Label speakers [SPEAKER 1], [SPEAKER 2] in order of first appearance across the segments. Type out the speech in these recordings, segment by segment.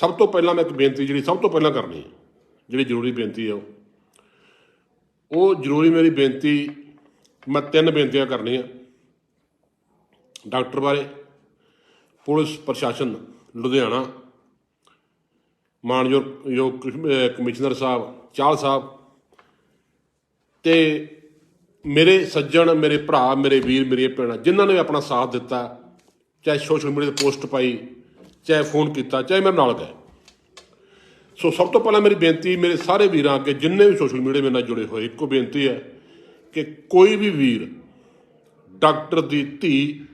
[SPEAKER 1] ਸਭ ਤੋਂ ਪਹਿਲਾਂ ਮੈਂ ਇੱਕ ਬੇਨਤੀ ਜਿਹੜੀ ਸਭ ਤੋਂ ਪਹਿਲਾਂ ਕਰਨੀ ਹੈ, ਜਿਹੜੀ ਜ਼ਰੂਰੀ ਬੇਨਤੀ ਹੈ ਉਹ। ਉਹ ਜ਼ਰੂਰੀ ਮੇਰੀ ਬੇਨਤੀ, ਮੈਂ ਤਿੰਨ ਬੇਨਤੀਆਂ ਕਰਨੀਆਂ। ਡਾਕਟਰ ਬਾਰੇ, ਪੁਲਿਸ ਪ੍ਰਸ਼ਾਸਨ, ਲੁਧਿਆਣਾ, ਮਾਨਯੋਗ ਯੋਗ ਕਮਿਸ਼ਨਰ ਸਾਹਿਬ, ਚਾਲ ਸਾਹਿਬ ਤੇ ਮੇਰੇ ਸੱਜਣ, ਮੇਰੇ ਭਰਾ, ਮੇਰੇ ਵੀਰ, ਮੇਰੀਆਂ ਭੈਣਾਂ, ਜਿਨ੍ਹਾਂ ਨੇ ਵੀ ਆਪਣਾ ਸਾਥ ਦਿੱਤਾ, ਚਾਹੇ ਸੋਸ਼ਲ ਮੀਡੀਆ ਤੇ ਪੋਸਟ ਪਾਈ ਚਾਹੇ ਫੋਨ ਕੀਤਾ, ਚਾਹੇ ਮੇਰੇ ਨਾਲ ਗਏ। ਸੋ ਸਭ ਤੋਂ ਪਹਿਲਾਂ ਮੇਰੀ ਬੇਨਤੀ ਮੇਰੇ ਸਾਰੇ ਵੀਰਾਂ ਅੱਗੇ, ਜਿੰਨੇ ਵੀ ਸੋਸ਼ਲ ਮੀਡੀਆ ਮੇਰੇ ਨਾਲ ਜੁੜੇ ਹੋਏ, ਇੱਕੋ ਬੇਨਤੀ ਹੈ ਕਿ ਕੋਈ ਵੀ ਵੀਰ ਡਾਕਟਰ ਦੀ ਧੀ,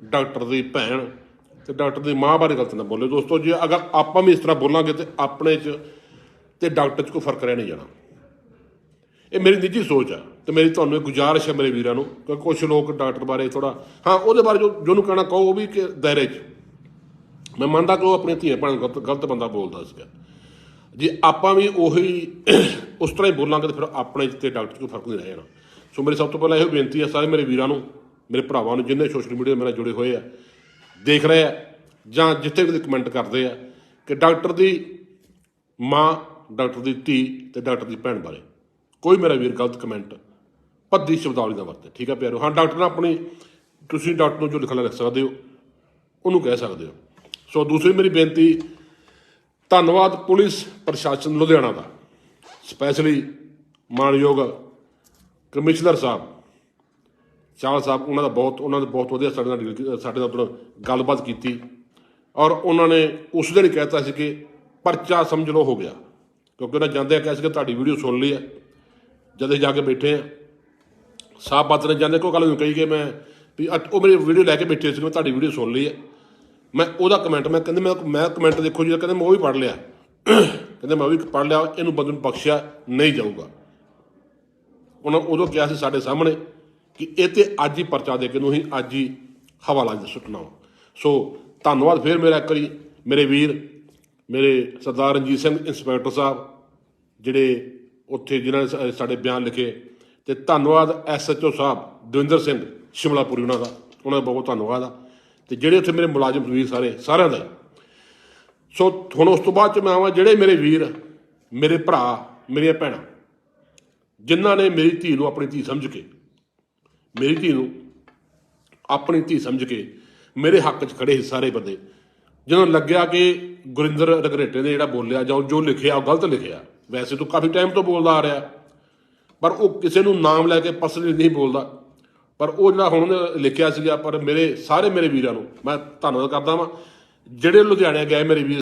[SPEAKER 1] ਡਾਕਟਰ ਦੀ ਭੈਣ ਤੇ ਡਾਕਟਰ ਦੀ ਮਾਂ ਬਾਰੇ ਗਲਤ ਨਾ ਬੋਲੇ। ਦੋਸਤੋ, ਜੇ ਅਗਰ ਆਪਾਂ ਵੀ ਇਸ ਤਰ੍ਹਾਂ ਬੋਲਾਂਗੇ ਤੇ ਆਪਣੇ 'ਚ ਤੇ ਡਾਕਟਰ 'ਚ ਕੋਈ ਫ਼ਰਕ ਰਹਿ ਨਹੀਂ ਜਾਣਾ। ਇਹ ਮੇਰੀ ਨਿੱਜੀ ਸੋਚ ਆ ਤੇ ਮੇਰੀ ਤੁਹਾਨੂੰ ਇਹ ਗੁਜ਼ਾਰਿਸ਼ ਹੈ ਮੇਰੇ ਵੀਰਾਂ ਨੂੰ ਕਿ ਕੁਝ ਲੋਕ ਡਾਕਟਰ ਬਾਰੇ ਥੋੜਾ ਹਾਂ, ਉਹਦੇ ਬਾਰੇ ਜੋ ਜਿਹਨੂੰ ਕਹਿਣਾ ਕਹੋ, ਉਹ ਵੀ ਕਿ ਦਾਇਰੇ 'ਚ। ਮੈਂ ਮੰਨਦਾ ਕਿ ਉਹ ਆਪਣੀ ਧੀਆਂ ਭੈਣ ਗਲਤ ਗਲਤ ਬੰਦਾ ਬੋਲਦਾ ਸੀਗਾ। ਜੇ ਆਪਾਂ ਵੀ ਉਹੀ ਉਸ ਤਰ੍ਹਾਂ ਹੀ ਬੋਲਾਂਗੇ ਤਾਂ ਫਿਰ ਆਪਣੇ ਤੇ ਡਾਕਟਰ 'ਚ ਕੋਈ ਫ਼ਰਕ ਨਹੀਂ ਰਹਿ ਜਾਣਾ ਸੋ ਮੇਰੀ ਸਭ ਤੋਂ ਪਹਿਲਾਂ ਇਹੋ ਬੇਨਤੀ ਹੈ ਸਾਰੇ ਮੇਰੇ ਵੀਰਾਂ ਨੂੰ, ਮੇਰੇ ਭਰਾਵਾਂ ਨੂੰ, ਜਿੰਨੇ ਸੋਸ਼ਲ ਮੀਡੀਆ ਮੇਰੇ ਨਾਲ ਜੁੜੇ ਹੋਏ ਆ, ਦੇਖ ਰਹੇ ਆ, ਜਾਂ ਜਿੱਥੇ ਵੀ ਕਮੈਂਟ ਕਰਦੇ ਆ, ਕਿ ਡਾਕਟਰ ਦੀ ਮਾਂ, ਡਾਕਟਰ ਦੀ ਧੀ ਤੇ ਡਾਕਟਰ ਦੀ ਭੈਣ ਬਾਰੇ ਕੋਈ ਮੇਰਾ ਵੀਰ ਗਲਤ ਕਮੈਂਟ ਭੱਦੀ ਸ਼ਬਦਾਵਲੀ ਨਾ ਵਰਤੇ। ਠੀਕ ਆ ਪਿਆਰੋ? ਹਾਂ, ਡਾਕਟਰ ਆਪਣੀ, ਤੁਸੀਂ ਡਾਕਟਰ ਨੂੰ ਜੋ ਲਿਖਣਾ ਲਿਖ ਸਕਦੇ ਹੋ, ਉਹਨੂੰ ਕਹਿ ਸਕਦੇ ਹੋ। ਸੋ ਦੂਸਰੀ ਮੇਰੀ ਬੇਨਤੀ, ਧੰਨਵਾਦ ਪੁਲਿਸ ਪ੍ਰਸ਼ਾਸਨ ਲੁਧਿਆਣਾ ਦਾ ਸਪੈਸ਼ਲੀ ਮਾਨਯੋਗ ਕਮਿਸ਼ਨਰ ਸਾਹਿਬ। ਚਾਹਲ ਸਾਹਿਬ, ਉਹਨਾਂ ਦਾ ਬਹੁਤ, ਉਹਨਾਂ ਨੇ ਬਹੁਤ ਵਧੀਆ ਸਾਡੇ ਨਾਲ deal ਕੀ- ਸਾਡੇ ਨਾਲ ਉੱਧਰ ਗੱਲਬਾਤ ਕੀਤੀ ਔਰ ਉਹਨਾਂ ਨੇ ਉਸ ਦਿਨ ਹੀ ਕਹਿਤਾ ਸੀ ਕਿ ਪਰਚਾ ਸਮਝ ਲਓ ਹੋ ਗਿਆ, ਕਿਉਂਕਿ ਉਹਨਾਂ ਜਾਂਦੇ ਆ ਕਿਹਾ ਸੀ ਕਿ ਤੁਹਾਡੀ ਵੀਡੀਓ ਸੁਣ ਲਈ ਹੈ। ਜਦ ਜਾ ਕੇ ਬੈਠੇ ਆ ਸਾਹਿਬ ਬਾਤ ਨੇ ਜਾਂਦੇ, ਕੋਈ ਗੱਲ ਨਹੀਂ ਕਹੀ ਕਿ ਮੈਂ ਵੀ ਅੱਠ- ਉਹ ਮੇਰੀ ਵੀਡੀਓ ਲੈ ਕੇ ਬੈਠੇ ਸੀ ਮੈਂ ਤੁਹਾਡੀ ਵੀਡੀਓ ਸੁਣ ਲਈ ਹੈ। ਮੈਂ ਉਹਦਾ ਕਮੈਂਟ ਮੈਂ ਕਹਿੰਦੇ, ਮੈਂ ਮੈਂ ਕਮੈਂਟ ਦੇਖੋ ਜੀ ਕਹਿੰਦੇ, ਮੈਂ ਉਹ ਵੀ ਪੜ੍ਹ ਲਿਆ। ਕਹਿੰਦੇ, ਮੈਂ ਉਹ ਵੀ ਪੜ੍ਹ ਲਿਆ, ਇਹਨੂੰ ਬੰਦੇ ਨੂੰ ਬਖਸ਼ਿਆ ਨਹੀਂ ਜਾਊਗਾ। ਉਹਨਾਂ ਉਦੋਂ ਕਿਹਾ ਸੀ ਸਾਡੇ ਸਾਹਮਣੇ ਕਿ ਇਹ ਤੇ ਅੱਜ ਹੀ ਪਰਚਾ ਦੇ ਕੇ ਨੂੰ ਹੀ ਅੱਜ ਹੀ ਹਵਾਲਾ ਦੇ ਸੁੱਟਣਾ ਸੋ, ਧੰਨਵਾਦ ਫਿਰ ਮੇਰਾ ਇੱਕ ਵਾਰੀ, ਮੇਰੇ ਵੀਰ, ਮੇਰੇ ਸਰਦਾਰ ਰਣਜੀਤ ਸਿੰਘ, ਇੰਸਪੈਕਟਰ ਸਾਹਿਬ, ਜਿਹੜੇ ਉੱਥੇ ਜਿਨ੍ਹਾਂ ਨੇ ਸਾਡੇ ਬਿਆਨ ਲਿਖੇ। ਤੇ ਧੰਨਵਾਦ ਐਸਐਚਓ ਸਾਹਿਬ, ਦਵਿੰਦਰ ਸਿੰਘ, ਸ਼ਿਮਲਾਪੁਰੀ ਉਹਨਾਂ ਦਾ। ਉਹਨਾਂ ਦਾ ਬਹੁਤ ਬਹੁਤ ਧੰਨਵਾਦ ਆ। ਤੇ ਜਿਹੜੇ ਉੱਥੇ ਮੇਰੇ ਮੁਲਾਜ਼ਮ ਵੀਰ ਸਾਰੇ, ਸਾਰਿਆਂ ਦਾ ਸੋ ਹੁਣ ਉਸ ਤੋਂ ਬਾਅਦ ਚ ਮੈਂ ਆਵਾਂ, ਜਿਹੜੇ ਮੇਰੇ ਵੀਰ, ਮੇਰੇ ਭਰਾ, ਮੇਰੀਆਂ ਭੈਣਾਂ, ਜਿਨ੍ਹਾਂ ਨੇ ਮੇਰੀ ਧੀ ਨੂੰ ਆਪਣੀ ਧੀ ਸਮਝ ਕੇ, ਮੇਰੀ ਧੀ ਨੂੰ ਆਪਣੀ ਧੀ ਸਮਝ ਕੇ ਮੇਰੇ ਹੱਕ 'ਚ ਖੜੇ ਸੀ ਸਾਰੇ ਬੰਦੇ। ਜਦੋਂ ਲੱਗਿਆ ਕਿ ਗੁਰਿੰਦਰ ਰਗਰੇਟੇ ਨੇ ਜਿਹੜਾ ਬੋਲਿਆ ਜਾਂ ਜੋ ਲਿਖਿਆ, ਉਹ ਗਲਤ ਲਿਖਿਆ, ਵੈਸੇ ਤਾਂ ਕਾਫੀ ਟਾਈਮ ਤੋਂ ਬੋਲਦਾ ਆ ਰਿਹਾ। ਪਰ ਉਹ ਕਿਸੇ ਨੂੰ ਨਾਮ ਲੈ ਕੇ ਪਰਸਨਲੀ ਨਹੀਂ ਬੋਲਦਾ। ਪਰ ਉਹ ਜਿਹੜਾ ਹੁਣ ਲਿਖਿਆ ਸੀਗਾ, ਪਰ ਮੇਰੇ, ਸਾਰੇ ਮੇਰੇ ਵੀਰਾਂ ਨੂੰ ਮੈਂ ਧੰਨਵਾਦ ਕਰਦਾ ਵਾਂ। ਜਿਹੜੇ ਲੁਧਿਆਣੇ ਗਏ ਮੇਰੇ ਵੀਰ